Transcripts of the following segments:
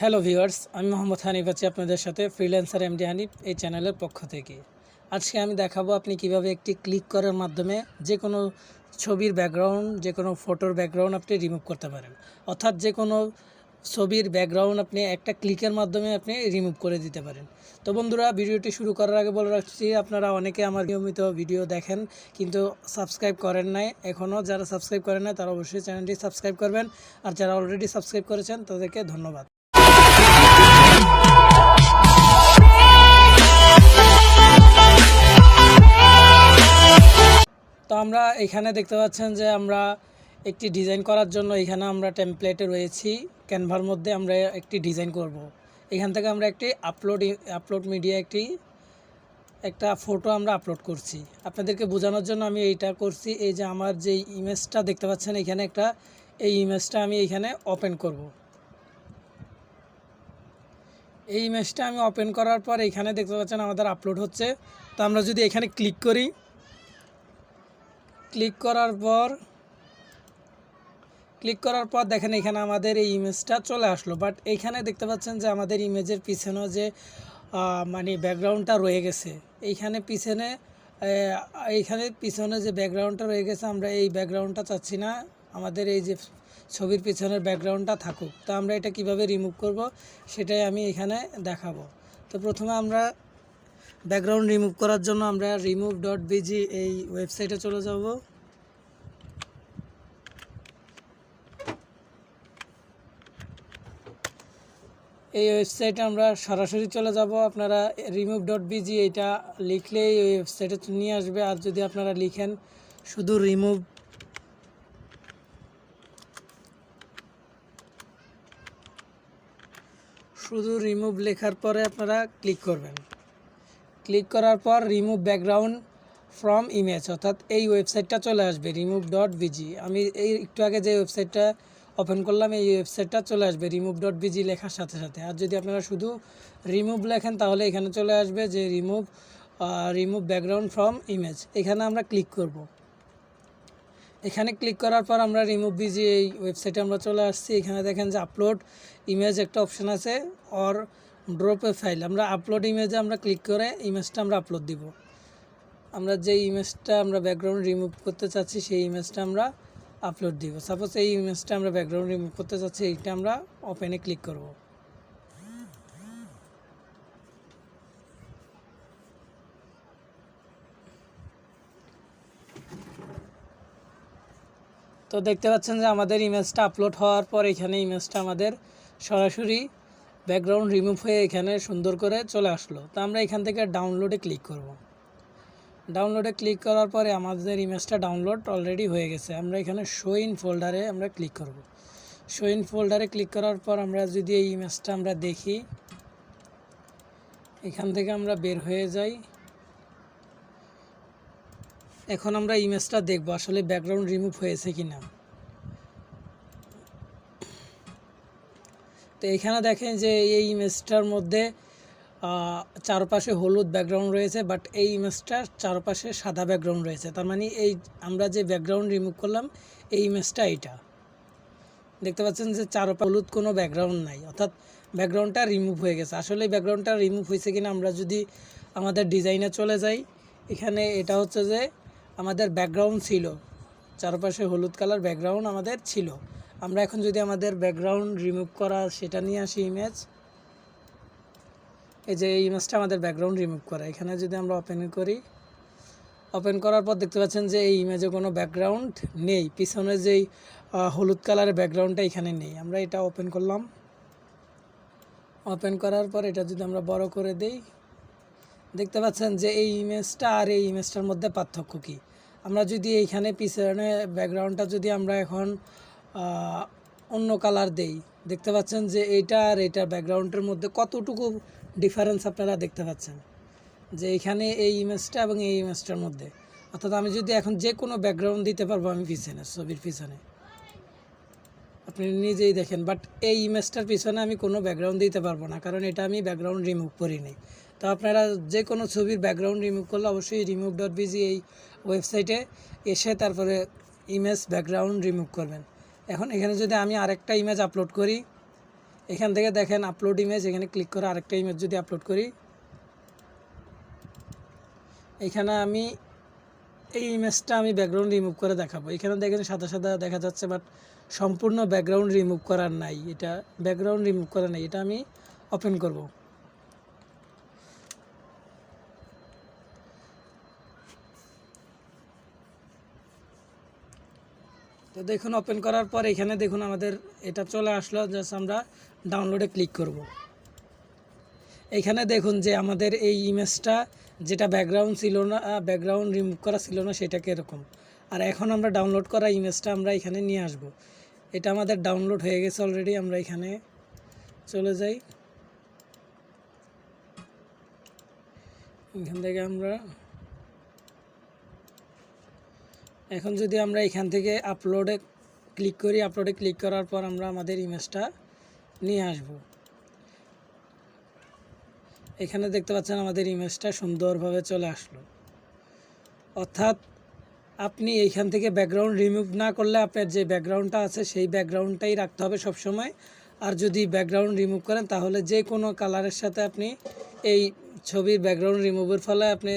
Hello viewers আমি মোহাম্মদ হানিফ আছি আপনাদের সাথে ফ্রিল্যান্সার এমডি হানিফ, এই চ্যানেলের পক্ষ থেকে। আজকে আমি দেখাবো আপনি কীভাবে একটি ক্লিক করার মাধ্যমে যে কোনো ছবির ব্যাকগ্রাউন্ড যে কোনো ফটোর ব্যাকগ্রাউন্ড আপনি রিমুভ করতে পারেন। অর্থাৎ যে কোনো ছবির ব্যাকগ্রাউন্ড আপনি একটা ক্লিকের মাধ্যমে আপনি রিমুভ করে দিতে পারেন। তো বন্ধুরা, ভিডিওটি শুরু করার আগে বলে রাখছি, আপনারা অনেকে আমার নিয়মিত ভিডিও দেখেন, কিন্তু সাবস্ক্রাইব করেন নাই এখনও যারা সাবস্ক্রাইব করেন নাই, তারা অবশ্যই চ্যানেলটি সাবস্ক্রাইব করবেন। আর যারা অলরেডি সাবস্ক্রাইব করেছেন, তাদেরকে ধন্যবাদ। তো আমরা এখানে দেখতে পাচ্ছেন যে আমরা একটি ডিজাইন করার জন্য এখানে আমরা টেমপ্লেটে রয়েছি ক্যানভার মধ্যে আমরা একটি ডিজাইন করব। এখান থেকে আমরা একটি আপলোড আপলোড মিডিয়া একটি, একটা ফটো আমরা আপলোড করছি আপনাদেরকে বোঝানোর জন্য আমি এইটা করছি এই যে আমার যে ইমেজটা দেখতে পাচ্ছেন, এখানে একটা, এই ইমেজটা আমি এখানে ওপেন করব। এই ইমেজটা আমি ওপেন করার পর এখানে দেখতে পাচ্ছেন আমাদের আপলোড হচ্ছে। তো আমরা যদি এখানে ক্লিক করি ক্লিক করার পর ক্লিক করার পর দেখেন এখানে আমাদের এই ইমেজটা চলে আসলো। বাট এইখানে দেখতে পাচ্ছেন যে আমাদের ইমেজের পিছনেও যে মানে ব্যাকগ্রাউন্ডটা রয়ে গেছে। এইখানে পিছনে এইখানে পিছনে যে ব্যাকগ্রাউন্ডটা রয়ে গেছে, আমরা এই ব্যাকগ্রাউন্ডটা চাচ্ছি না। আমাদের এই যে ছবির পিছনের ব্যাকগ্রাউন্ডটা থাকুক। তো আমরা এটা কীভাবে রিমুভ করব সেটাই আমি এখানে দেখাবো। তো প্রথমে আমরা ব্যাকগ্রাউন্ড রিমুভ করার জন্য আমরা রিমুভ ডট বিজি এই ওয়েবসাইটে চলে যাব। এই ওয়েবসাইটে আমরা সরাসরি চলে যাব। আপনারা রিমুভ ডট বিজি এইটা লিখলেই এই ওয়েবসাইটে নিয়ে আসবে। আর যদি আপনারা লিখেন শুধু রিমুভ শুধু রিমুভ লেখার পরে আপনারা ক্লিক করবেন। ক্লিক করার পর রিমুভ ব্যাকগ্রাউন্ড ফ্রম ইমেজ অর্থাৎ এই ওয়েবসাইটটা চলে আসবে রিমুভ ডট বিজি আমি এই একটু আগে যে ওয়েবসাইটটা ওপেন করলাম, এই ওয়েবসাইটটা চলে আসবে রিমুভ ডট বিজি লেখার সাথে সাথে। আর যদি আপনারা শুধু রিমুভ লেখেন, তাহলে এখানে চলে আসবে যে remove remove background from image এখানে আমরা ক্লিক করব। এখানে ক্লিক করার পর আমরা রিমুভ বিজি এই ওয়েবসাইটে আমরা চলে আসছি, এখানে দেখেন যে আপলোড ইমেজ একটা অপশান আছে অর ড্রপ এ ফাইল আমরা আপলোড ইমেজে আমরা ক্লিক করে ইমেজটা আমরা আপলোড দিব। আমরা যে ইমেজটা আমরা ব্যাকগ্রাউন্ড রিমুভ করতে চাচ্ছি, সেই ইমেজটা আমরা আপলোড দিব। সাপোজ এই ইমেজটা আমরা ব্যাকগ্রাউন্ড রিমুভ করতে চাচ্ছি, এইটা আমরা ওপেনে ক্লিক করব। তো দেখতে পাচ্ছেন যে আমাদের ইমেজটা আপলোড হওয়ার পর এখানে ইমেজটা আমাদের সরাসরি ব্যাকগ্রাউন্ড রিমুভ হয়ে এখানে সুন্দর করে চলে আসলো। তো আমরা এখান থেকে ডাউনলোডে ক্লিক করব। ডাউনলোডে ক্লিক করার পরে আমাদের ইমেজটা ডাউনলোড অলরেডি হয়ে গেছে। আমরা এখানে শো ইন ফোল্ডারে আমরা ক্লিক করব। শো ইন ফোল্ডারে ক্লিক করার পর আমরা যদি এই ইমেজটা আমরা দেখি, এখান থেকে আমরা বের হয়ে যাই। এখন আমরা ইমেজটা দেখব, আসলে ব্যাকগ্রাউন্ড রিমুভ হয়েছে কি না তো এখানে দেখেন যে এই ইমেজটার মধ্যে চারপাশে হলুদ ব্যাকগ্রাউন্ড রয়েছে বাট এই ইমেজটার চারপাশে সাদা ব্যাকগ্রাউন্ড রয়েছে। তার মানে এই আমরা যে ব্যাকগ্রাউন্ড রিমুভ করলাম, এই ইমেজটা এইটা। দেখতে পাচ্ছেন যে চারপা হলুদ কোনো ব্যাকগ্রাউন্ড নাই, অর্থাৎ ব্যাকগ্রাউন্ডটা রিমুভ হয়ে গেছে। আসলে ব্যাকগ্রাউন্ডটা রিমুভ হয়েছে কিনা আমরা যদি আমাদের ডিজাইনে চলে যাই, এখানে এটা হচ্ছে যে আমাদের ব্যাকগ্রাউন্ড ছিল। চারপাশে হলুদ কালার ব্যাকগ্রাউন্ড আমাদের ছিল। আমরা এখন যদি আমাদের ব্যাকগ্রাউন্ড রিমুভ করা, সেটা নিয়ে আসি ইমেজ এই যে এই ইমেজটা আমাদের ব্যাকগ্রাউন্ড রিমুভ করা। এখানে যদি আমরা ওপেন করি ওপেন করার পর দেখতে পাচ্ছেন যে এই ইমেজে কোনো ব্যাকগ্রাউন্ড নেই। পিছনে যেই হলুদ কালারের ব্যাকগ্রাউন্ডটা এখানে নেই। আমরা এটা ওপেন করলাম। ওপেন করার পর এটা যদি আমরা বড় করে দেই দেখতে পাচ্ছেন যে এই ইমেজটা আর এই ইমেজটার মধ্যে পার্থক্য কী? আমরা যদি এইখানে পিছনে ব্যাকগ্রাউন্ডটা যদি আমরা এখন অন্য কালার দেই, দেখতে পাচ্ছেন যে এইটা আর এইটার ব্যাকগ্রাউন্ডের মধ্যে কতটুকু ডিফারেন্স আপনারা দেখতে পাচ্ছেন? যে এখানে এই ইমেজটা এবং এই ইমেজটার মধ্যে। অর্থাৎ আমি যদি এখন যে কোনো ব্যাকগ্রাউন্ড দিতে পারব আমি পিছনে, ছবির পিছনে। আপনি নিজেই দেখেন বাট এই ইমেজটার পিছনে আমি কোনো ব্যাকগ্রাউন্ড দিতে পারব না, কারণ এটা আমি ব্যাকগ্রাউন্ড রিমুভ করিনি। তো আপনারা যে কোনো ছবির ব্যাকগ্রাউন্ড রিমুভ করলে অবশ্যই রিমুভ ডট বিজি এই ওয়েবসাইটে এসে তারপরে ইমেজ ব্যাকগ্রাউন্ড রিমুভ করবেন। এখন এখানে যদি আমি আরেকটা ইমেজ আপলোড করি, এখান থেকে দেখেন আপলোড ইমেজ এখানে ক্লিক করে আরেকটা ইমেজ যদি আপলোড করি, এখানে আমি এই ইমেজটা আমি ব্যাকগ্রাউন্ড রিমুভ করে দেখাবো। এখানে দেখেন সাদা সাদা দেখা যাচ্ছে বাট সম্পূর্ণ ব্যাকগ্রাউন্ড রিমুভ করার নাই। এটা ব্যাকগ্রাউন্ড রিমুভ করা নাই। এটা আমি ওপেন করব। তো দেখুন ওপেন করার পর এখানে দেখুন আমাদের এটা চলে আসলো। জাস্ট আমরা ডাউনলোডে ক্লিক করব। এখানে দেখুন যে আমাদের এই ইমেজটা যেটা ব্যাকগ্রাউন্ড ছিল না ব্যাকগ্রাউন্ড রিমুভ করা ছিল না সেটাকে এরকম আর এখন আমরা ডাউনলোড করা ইমেজটা আমরা এখানে নিয়ে আসব। এটা আমাদের ডাউনলোড হয়ে গেছে অলরেডি আমরা এখানে চলে যাই। এখান থেকে আমরা এখন যদি আমরা এখান থেকে আপলোডে ক্লিক করি আপলোডে ক্লিক করার পর আমরা আমাদের ইমেজটা নিয়ে আসব। এখানে দেখতে পাচ্ছেন আমাদের ইমেজটা সুন্দরভাবে চলে আসলো। অর্থাৎ আপনি এইখান থেকে ব্যাকগ্রাউন্ড রিমুভ না করলে আপনার যে ব্যাকগ্রাউন্ডটা আছে সেই ব্যাকগ্রাউন্ডটাই রাখতে হবে সব সময় আর যদি ব্যাকগ্রাউন্ড রিমুভ করেন তাহলে যে কোনো কালারের সাথে আপনি এই ছবির ব্যাকগ্রাউন্ড রিমুভের ফলে আপনি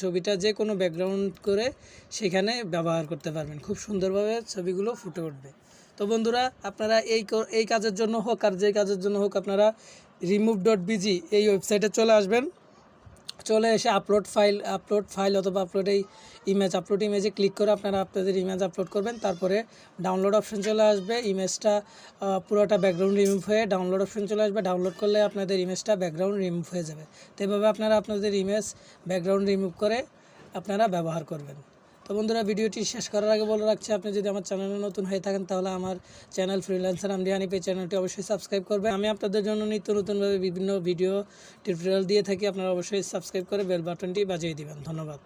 ছবিটা যে কোনো ব্যাকগ্রাউন্ড করে সেখানে ব্যবহার করতে পারবেন। খুব সুন্দরভাবে ছবিগুলো ফুটে উঠবে। তো বন্ধুরা, আপনারা এই এই কাজের জন্য হোক আর যে কাজের জন্য হোক আপনারা রিমুভ ডট বিজি এই ওয়েবসাইটে চলে আসবেন। চলে এসে আপলোড ফাইল আপলোড ফাইল অথবা আপলোড এই ইমেজ আপলোড ইমেজে ক্লিক করে আপনারা আপনাদের ইমেজ আপলোড করবেন। তারপরে ডাউনলোড অপশন চলে আসবে। ইমেজটা পুরোটা ব্যাকগ্রাউন্ড রিমুভ হয়ে ডাউনলোড অপশন চলে আসবে। ডাউনলোড করলে আপনাদের ইমেজটা ব্যাকগ্রাউন্ড রিমুভ হয়ে যাবে। তো এভাবে আপনারা আপনাদের ইমেজ ব্যাকগ্রাউন্ড রিমুভ করে আপনারা ব্যবহার করবেন। তো বন্ধুরা, ভিডিওটি শেষ করার আগে বলে রাখছি, আপনি যদি আমার চ্যানেলে নতুন হয়ে থাকেন, তাহলে আমার চ্যানেল ফ্রিল্যান্সার আমরি হানিপে চ্যানেলটি অবশ্যই সাবস্ক্রাইব করবে আমি আপনাদের জন্য নিত্য নতুনভাবে বিভিন্ন ভিডিও টিউটোরিয়াল দিয়ে থাকি। আপনারা অবশ্যই সাবস্ক্রাইব করে বেল বাটনটি বাজিয়ে দেবেন। ধন্যবাদ।